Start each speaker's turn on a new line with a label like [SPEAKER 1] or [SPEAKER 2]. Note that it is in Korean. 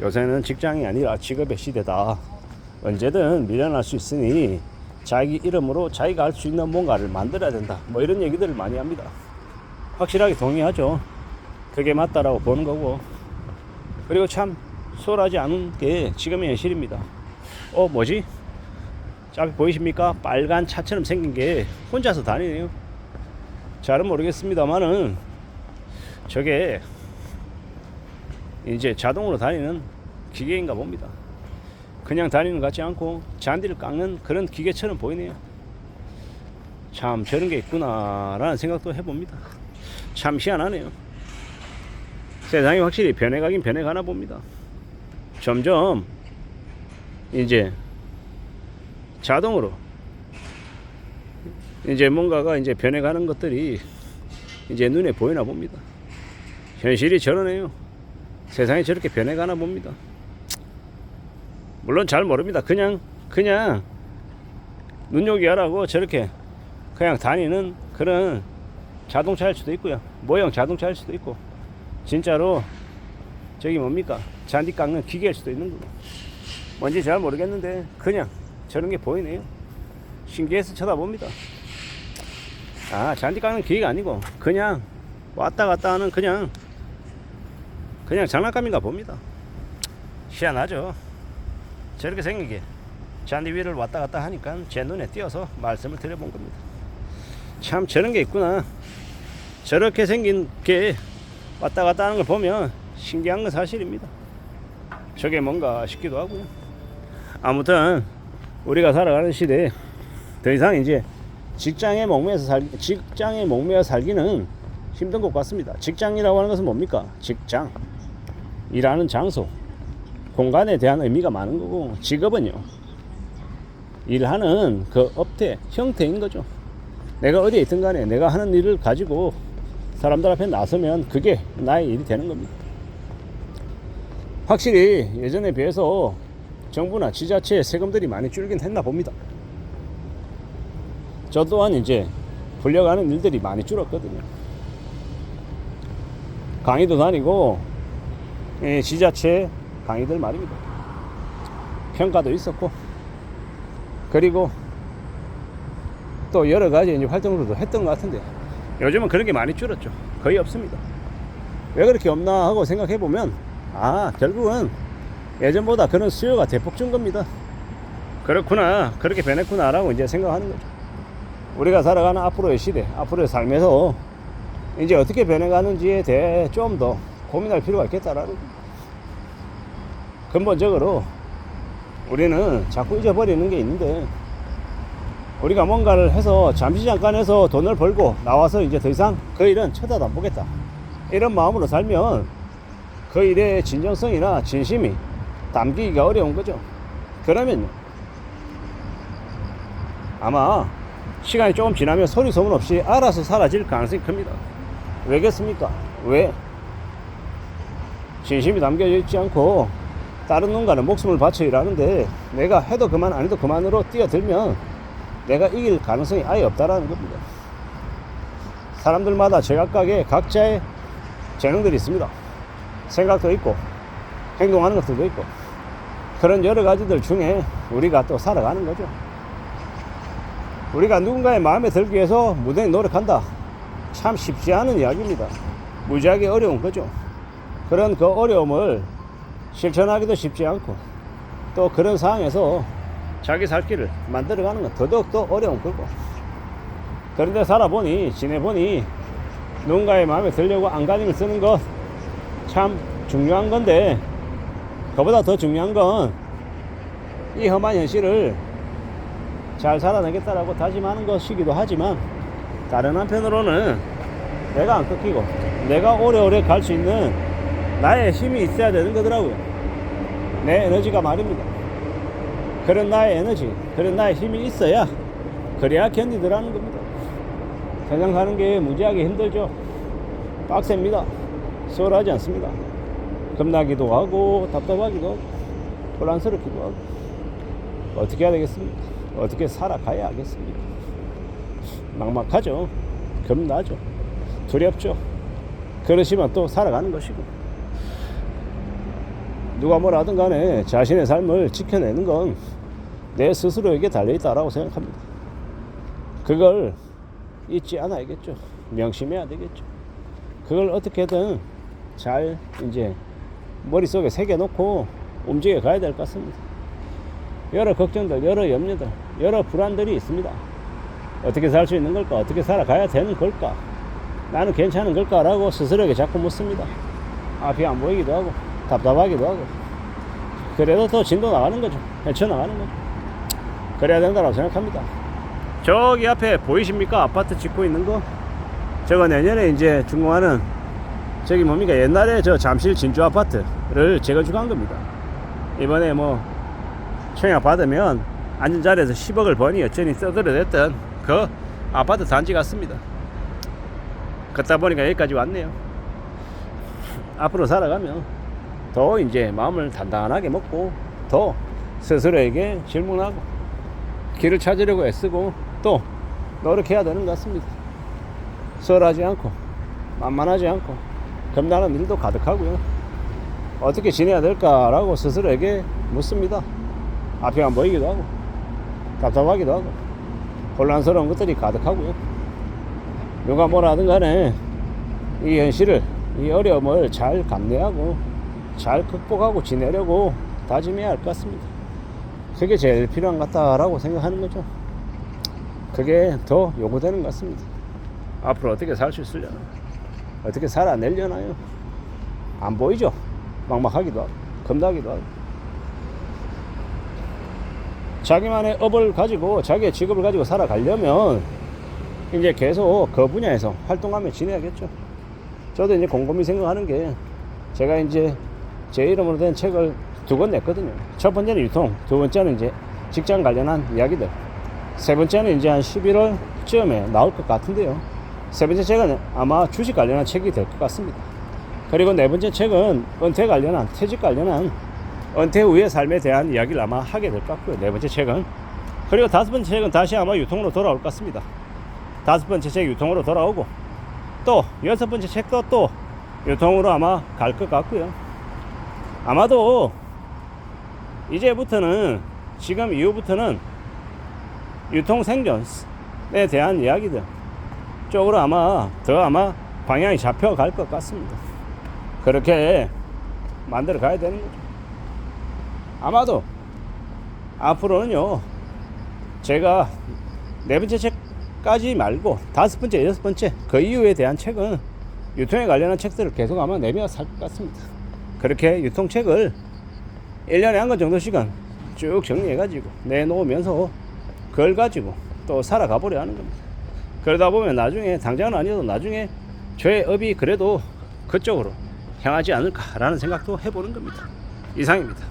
[SPEAKER 1] 요새는 직장이 아니라 직업의 시대다. 언제든 밀려날 수 있으니 자기 이름으로 자기가 할 수 있는 뭔가를 만들어야 된다. 뭐 이런 얘기들을 많이 합니다. 확실하게 동의하죠. 그게 맞다라고 보는 거고. 그리고 참 소홀하지 않은 게 지금의 현실입니다. 어, 뭐지? 저 앞에 보이십니까? 빨간 차처럼 생긴 게 혼자서 다니네요. 잘은 모르겠습니다만은 저게 이제 자동으로 다니는 기계인가 봅니다. 그냥 다니는 것 같지 않고 잔디를 깎는 그런 기계처럼 보이네요. 참 저런 게 있구나라는 생각도 해봅니다. 참 희한하네요. 세상이 확실히 변해가긴 변해가나 봅니다. 점점 이제 자동으로 이제 뭔가가 이제 변해가는 것들이 이제 눈에 보이나 봅니다. 현실이 저러네요. 세상이 저렇게 변해가나 봅니다. 물론 잘 모릅니다. 그냥 그냥 눈요기하라고 저렇게 그냥 다니는 그런 자동차일 수도 있고요. 모형 자동차일 수도 있고 진짜로 저기 뭡니까 잔디 깎는 기계일 수도 있는 거고 뭔지 잘 모르겠는데 그냥 저런 게 보이네요. 신기해서 쳐다봅니다. 아 잔디 깎는 기계가 아니고 그냥 왔다 갔다 하는 그냥 그냥 장난감인가 봅니다. 희한하죠. 저렇게 생긴 게 잔디 위를 왔다 갔다 하니까 제 눈에 띄어서 말씀을 드려본 겁니다. 참 저런 게 있구나. 저렇게 생긴 게 왔다 갔다 하는 걸 보면 신기한 건 사실입니다. 저게 뭔가 싶기도 하고요. 아무튼 우리가 살아가는 시대에 더 이상 이제 직장에 목매여서 살 직장에 목매여 살기는 힘든 것 같습니다. 직장이라고 하는 것은 뭡니까? 직장 일하는 장소 공간에 대한 의미가 많은 거고 직업은요 일하는 그 업태 형태인 거죠. 내가 어디에 있든 간에 내가 하는 일을 가지고 사람들 앞에 나서면 그게 나의 일이 되는 겁니다. 확실히 예전에 비해서 정부나 지자체의 세금들이 많이 줄긴 했나 봅니다. 저 또한 이제 불려가는 일들이 많이 줄었거든요. 강의도 다니고 예, 지자체 강의들 말입니다. 평가도 있었고 그리고 또 여러 가지 활동들도 했던 것 같은데 요즘은 그런 게 많이 줄었죠. 거의 없습니다. 왜 그렇게 없나 하고 생각해 보면 아 결국은 예전보다 그런 수요가 대폭 준 겁니다. 그렇구나 그렇게 변했구나라고 이제 생각하는 거죠. 우리가 살아가는 앞으로의 시대, 앞으로의 삶에서 이제 어떻게 변해가는지에 대해 좀더 고민할 필요가 있겠다라는 거죠. 근본적으로 우리는 자꾸 잊어버리는 게 있는데 우리가 뭔가를 해서 잠시 잠깐 해서 돈을 벌고 나와서 이제 더 이상 그 일은 쳐다도 안 보겠다. 이런 마음으로 살면 그 일의 진정성이나 진심이 담기기가 어려운 거죠. 그러면요. 아마 시간이 조금 지나면 소리 소문 없이 알아서 사라질 가능성이 큽니다. 왜겠습니까? 왜 진심이 담겨져 있지 않고 다른 누군가는 목숨을 바쳐 일하는데 내가 해도 그만 안 해도 그만으로 뛰어들면 내가 이길 가능성이 아예 없다라는 겁니다. 사람들마다 제각각의 각자의 재능들이 있습니다. 생각도 있고 행동하는 것들도 있고 그런 여러 가지들 중에 우리가 또 살아가는 거죠. 우리가 누군가의 마음에 들기 위해서 무대히 노력한다. 참 쉽지 않은 이야기입니다. 무지하게 어려운 거죠. 그런 그 어려움을 실천하기도 쉽지 않고 또 그런 상황에서 자기 살 길을 만들어가는 건 더더욱더 어려운 거고. 그런데 살아보니 지내보니 누군가의 마음에 들려고 안간힘을 쓰는 것 참 중요한 건데 그보다 더 중요한 건 이 험한 현실을 잘 살아내겠다라고 다짐하는 것이기도 하지만 다른 한편으로는 내가 안 끊기고 내가 오래오래 갈 수 있는 나의 힘이 있어야 되는 거더라고요. 내 에너지가 말입니다. 그런 나의 에너지, 그런 나의 힘이 있어야 그래야 견디더라는 겁니다. 세상 사는 게 무지하게 힘들죠. 빡셉니다. 수월하지 않습니다. 겁나기도 하고 답답하기도 하고 혼란스럽기도 하고 어떻게 해야 되겠습니까? 어떻게 살아가야 하겠습니까? 막막하죠. 겁나죠. 두렵죠. 그러시면 또 살아가는 것이고 누가 뭐라 하든 간에 자신의 삶을 지켜내는 건 내 스스로에게 달려있다라고 생각합니다. 그걸 잊지 않아야겠죠. 명심해야 되겠죠. 그걸 어떻게든 잘 이제 머릿속에 새겨놓고 움직여 가야 될 것 같습니다. 여러 걱정들, 여러 염려들, 여러 불안들이 있습니다. 어떻게 살 수 있는 걸까? 어떻게 살아가야 되는 걸까? 나는 괜찮은 걸까 라고 스스로에게 자꾸 묻습니다. 앞이 안 보이기도 하고 답답하기도 하고 그래도 더 진도 나가는 거죠. 헤쳐 나가는 거죠. 그래야 된다고 생각합니다. 저기 앞에 보이십니까? 아파트 짓고 있는 거? 제가 내년에 이제 준공하는 저기 뭡니까? 옛날에 저 잠실 진주 아파트를 재건축한 겁니다. 이번에 뭐 청약 받으면 앉은 자리에서 10억을 버니 어쩌니 떠들어댔던 그 아파트 단지 같습니다. 걷다 보니까 여기까지 왔네요. 앞으로 살아가면 더 이제 마음을 단단하게 먹고 더 스스로에게 질문하고 길을 찾으려고 애쓰고 또 노력해야 되는 것 같습니다. 수월하지 않고 만만하지 않고 겁나는 일도 가득하고요. 어떻게 지내야 될까라고 스스로에게 묻습니다. 앞이 안 보이기도 하고 답답하기도 하고 혼란스러운 것들이 가득하고요. 누가 뭐라 하든 간에 이 현실을 이 어려움을 잘 감내하고 잘 극복하고 지내려고 다짐해야 할 것 같습니다. 그게 제일 필요한 것 같다라고 생각하는 거죠. 그게 더 요구되는 것 같습니다. 앞으로 어떻게 살 수 있으려나? 어떻게 살아내려나요? 안 보이죠? 막막하기도 하고, 겁나기도 하고. 자기만의 업을 가지고, 자기의 직업을 가지고 살아가려면, 이제 계속 그 분야에서 활동하며 지내야겠죠. 저도 이제 곰곰이 생각하는 게, 제가 이제 제 이름으로 된 책을 두 권 냈거든요. 첫 번째는 유통, 두 번째는 이제 직장 관련한 이야기들. 세 번째는 이제 한 11월쯤에 나올 것 같은데요. 세 번째 책은 아마 주식 관련한 책이 될 것 같습니다. 그리고 네 번째 책은 은퇴 관련한, 퇴직 관련한 은퇴 후의 삶에 대한 이야기를 아마 하게 될 것 같고요. 네 번째 책은. 그리고 다섯 번째 책은 다시 아마 유통으로 돌아올 것 같습니다. 다섯 번째 책 유통으로 돌아오고 또 여섯 번째 책도 또 유통으로 아마 갈 것 같고요. 아마도 이제부터는 지금 이후부터는 유통 생존에 대한 이야기들 쪽으로 아마 더 아마 방향이 잡혀갈 것 같습니다. 그렇게 만들어 가야 되는 거죠. 아마도 앞으로는요, 제가 네 번째 책까지 말고 다섯 번째, 여섯 번째 그 이후에 대한 책은 유통에 관련한 책들을 계속 아마 내며 살 것 같습니다. 그렇게 유통책을 1년에 한 권 정도씩은 쭉 정리해가지고 내놓으면서 그걸 가지고 또 살아가 보려 하는 겁니다. 그러다 보면 나중에 당장은 아니어도 나중에 저의 업이 그래도 그쪽으로 향하지 않을까라는 생각도 해보는 겁니다. 이상입니다.